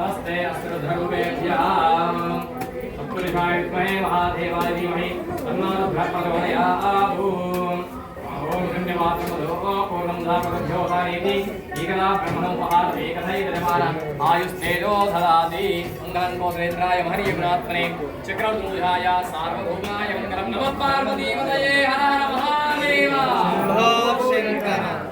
नमस्ते अस्त्रधनुमेभ्याम् तत्पुरुषाय विद्महे महादेवाय धीमहि तन्नो रुद्रप्रचोदयात् ओम धन्यवादमदो पूर्णं धापदभ्यो धारयति एकदा ब्रह्मणोपहारमेकथैतमानम् आयुस्तेजो धराति मङ्गलं गोत्रेन्द्राय महनीयगुणात्मने चक्रदूजाय सार्वभौमाय मङ्गलं नमः पार्वतीपतये हर हर महादेव। शङ्कर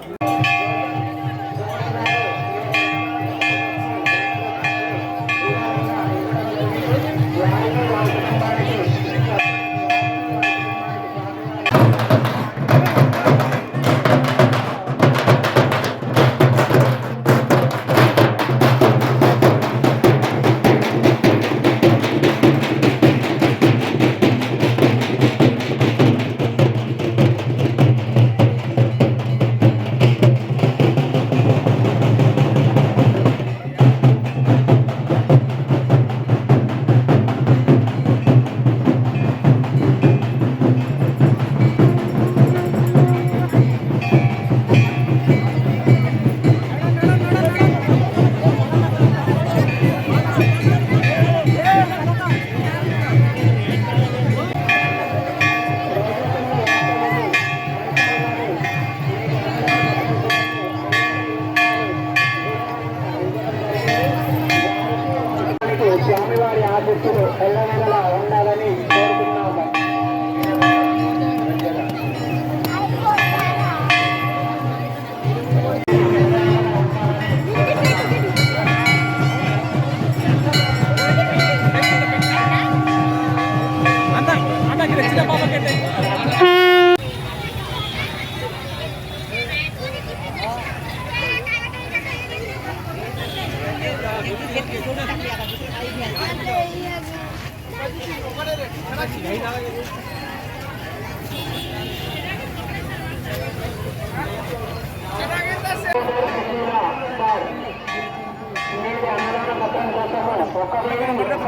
కోసము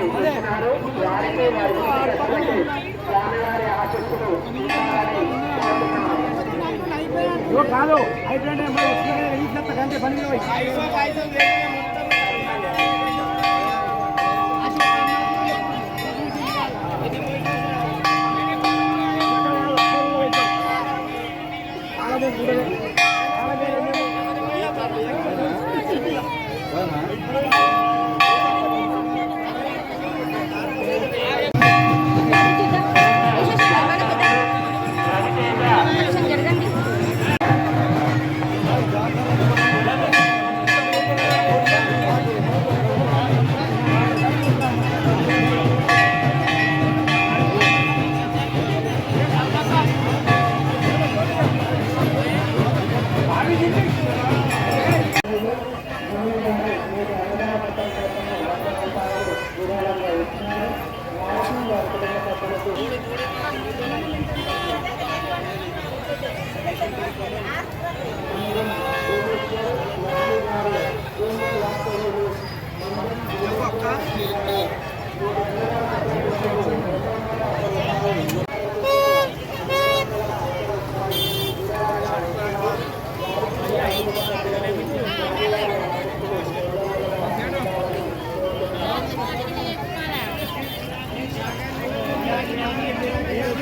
ఒక వెయ్యి రూపాయలు ఇస్తున్నారు. వారికి స్వామివారి ఆశీస్సులు కాదు కంటే పని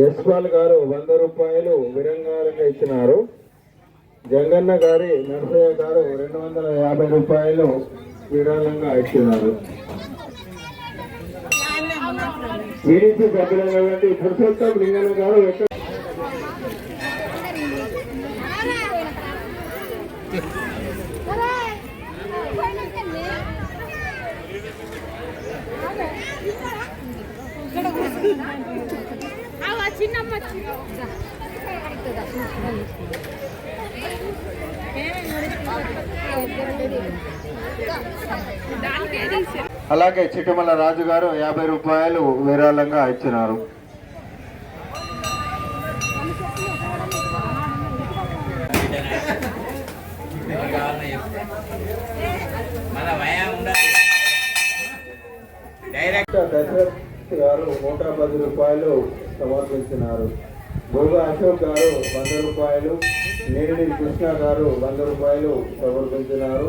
యశ్వాల్ గారు వంద రూపాయలు విరంగాలుగా ఇచ్చినారు. జంగన్న గారి నరసయ్య గారు రెండు వందల యాభై రూపాయలు విరాళంగా ఇచ్చినారు. ఈడీసీ సభ్యులైనటువంటి పురుషోత్తం లింగన్న గారు ఎక్కడ? చిన్నమ్మ అలాగే చిట్టమల రాజు గారు యాభై రూపాయలు విరాళంగా ఇచ్చినారు. దశరథ్ గారు నూట పది రూపాయలు సమర్పించినారు. భోగ అశోక్ గారు వంద రూపాయలు నేడి కృష్ణ గారు వంద రూపాయలు సమర్పించినారు.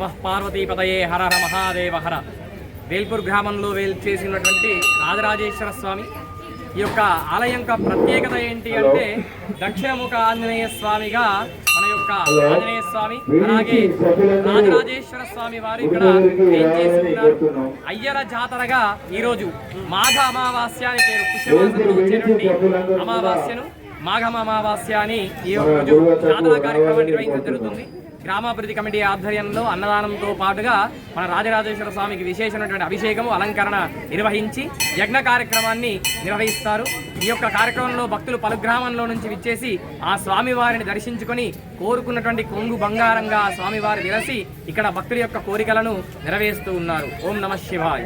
నమ పార్వతీపతయే హర హర మహాదేవ హర. వేల్పూర్ గ్రామంలో వేల్ చేసినటువంటి రాజరాజేశ్వర స్వామి. ఈ యొక్క ఆలయం యొక్క ప్రత్యేకత ఏంటి అంటే దక్షిణముఖ ఆంజనేయ స్వామిగా మన యొక్క ఆంజనేయ స్వామి అలాగే రాజరాజేశ్వర స్వామి వారు ఇక్కడ ఏం చేసుకున్నారు అయ్యల జాతరగా ఈరోజు మాఘ అమావాస్య అని పేరు. పుష్యమాసంలో వచ్చేటువంటి అమావాస్యను మాఘమ అమావాస్య అని ఈ రోజు జాతర కార్యక్రమం నిర్వహించడం జరుగుతుంది. గ్రామాభివృద్ధి కమిటీ ఆధ్వర్యంలో అన్నదానంతో పాటుగా మన రాజరాజేశ్వర స్వామికి విశేషమైనటువంటి అభిషేకము అలంకరణ నిర్వహించి యజ్ఞ కార్యక్రమాన్ని నిర్వహిస్తారు. ఈ యొక్క కార్యక్రమంలో భక్తులు పలు గ్రామంలో నుంచి విచ్చేసి ఆ స్వామివారిని దర్శించుకొని కోరుకున్నటువంటి కొంగు బంగారంగా ఆ స్వామివారి విరసి ఇక్కడ భక్తుల యొక్క కోరికలను నెరవేరుస్తూ ఉన్నారు. ఓం నమ శివాయ.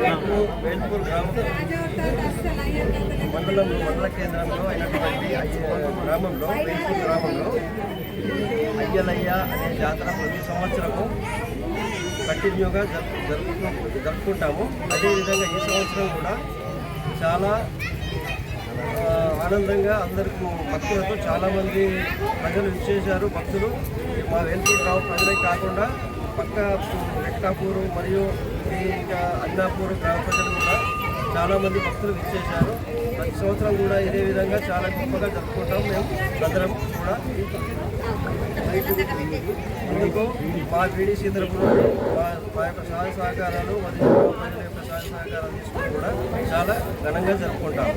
వేల్పూర్ గ్రామం మండలం మండల కేంద్రంలో అయినటువంటి గ్రామంలో వేల్పూర్ గ్రామంలో అయ్యలయ్య అనే జాతర ప్రతి సంవత్సరము కంటిన్యూగా జరుపు జరుపుకు జరుపుకుంటాము. అదేవిధంగా ఈ సంవత్సరం కూడా చాలా ఆనందంగా అందరికీ భక్తులతో చాలామంది ప్రజలు ఇచ్చేశారు భక్తులు మా వేల్పూర్ గ్రామ ప్రజలే కాకుండా పక్క వెక్కాపూరు మరియు ఇంకా అన్నాపూర్ గ్రామ ప్రజలు కూడా చాలామంది భక్తులు విచ్చేశారు ప్రతి సంవత్సరం కూడా ఇదే విధంగా చాలా గొప్పగా జరుపుకుంటాం మేము అందరం కూడా. అందుకు మా పీడీ తరఫున మా యొక్క సహాయ సహకారాలు మరియు ప్రజల యొక్క సహాయ సహకారాలు తీసుకుని కూడా చాలా ఘనంగా జరుపుకుంటాం.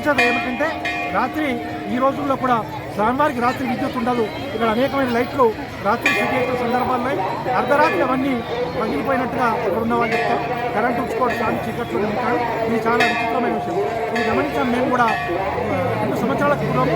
విశిష్టత ఏమిటంటే రాత్రి ఈ రోజుల్లో కూడా స్వామివారికి రాత్రి విద్యుత్ ఉండదు. ఇక్కడ అనేకమైన లైట్లు రాత్రి సిటీ సందర్భాల్లో అర్ధరాత్రి అవన్నీ పగిలిపోయినట్టుగా ఇక్కడ ఉన్న వాళ్ళు చెప్తారు. కరెంట్ ఉంచుకోవడం చాలా చీకట్లు ఉంటారు. ఇది చాలా విచిత్రమైన విషయం. ఇది గమనించాం మేము కూడా రెండు సంవత్సరాల పూర్వం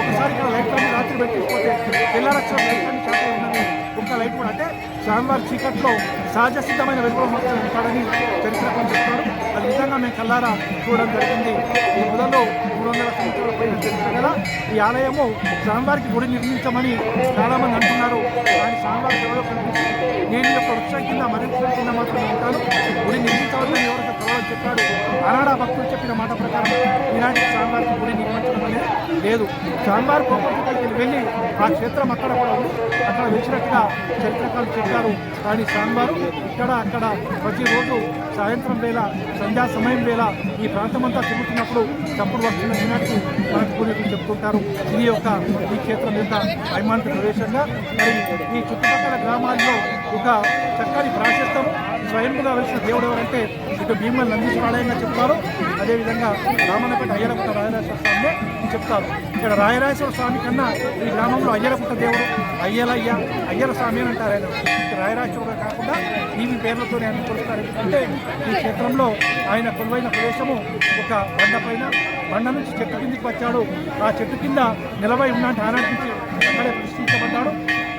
ఒకసారి ఇక్కడ లైట్లన్నీ రాత్రి పెట్టిపోతే తెల్లరక్షణ లైట్లన్నీ చాలా ఉన్నది ఒక్క లైట్ కూడా అంటే స్వామివారి చీకట్లో సహజ సిద్ధమైన వెలుగులో మాత్రం ఉంటాడని చరిత్ర చెప్తారు. అది మేము కల్లారా చూడడం జరిగింది. ఈ మొదలు మూడు వందల సంవత్సరాల పైన గల ఈ ఆలయము స్వామివారికి గుడి నిర్మించమని చాలామంది అంటున్నారు. ఆయన స్వామివారికి ఎవరో కనిపించి నేను యొక్క వృక్షం కింద మరింత కింద మాత్రమే ఉంటాను. గుడి నిర్మించవద్దని ఎవరైతే త్వరలో చెప్పాడు అనాడా భక్తులు చెప్పిన మాట ప్రకారం ఈనాటి స్వామివారికి గుడి నిర్మించడం అనేది లేదు. స్వామివారి కోపంకి వెళ్ళి ఆ క్షేత్రం అక్కడ కూడా ఉంది. అక్కడ వచ్చినట్టుగా చరిత్రకారులు చెప్పారు. కానీ స్వామివారు ఇక్కడ అక్కడ ప్రతిరోజు సాయంత్రం వేళ సంధ్యా సమయం వేళ ఈ ప్రాంతమంతా తిరుగుతున్నప్పుడు చప్పుడు వస్తున్న ఈనాటికి మనకు పూర్వీకులు చెప్తుంటారు ఇది యొక్క ఈ క్షేత్రం యొక్క వైమానిక ప్రదేశంగా మరి ఈ చుట్టుపక్కల గ్రామాల్లో ఒక చక్కని ప్రాశస్తం స్వయంగా వెలిసిన దేవుడు ఎవరంటే ఇటు భీమల నందీశ్వరాలయంగా చెప్తారు. అదేవిధంగా రామన్నపేట అయ్యలపుట్ట రాజరాజేశ్వర స్వామినే చెప్తారు. ఇక్కడ రాయరాజేశ్వర స్వామి కన్నా ఈ గ్రామంలో అయ్యలపుట్ట దేవుడు అయ్యలయ్య అయ్యల స్వామి అని అంటారు ఆయన. రాయరాజేశ్వరుడు కాకుండా ఈవి పేర్లతోనే ఆయన కొలుస్తారు. ఎందుకంటే ఈ క్షేత్రంలో ఆయన కొలువైన ప్రదేశము ఒక బండ పైన బండ నుంచి చెట్టు కిందికి వచ్చాడు. ఆ చెట్టు కింద నిలబడి ఉన్నట్టు ఆనాటి నుంచి అక్కడే ప్రశ్నించబడ్డాడు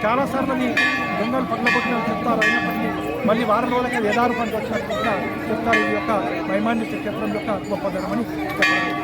చాలాసార్లు అది దొంగలు పగలగొట్టిన చెప్తారు. అయినప్పటికీ మళ్ళీ వారం రోజులకి యథారూపానికి వచ్చినట్టు కూడా చెప్తారు. ఈ యొక్క మైమాన్య క్షేత్రం యొక్క గొప్పదనమని చెప్పారు.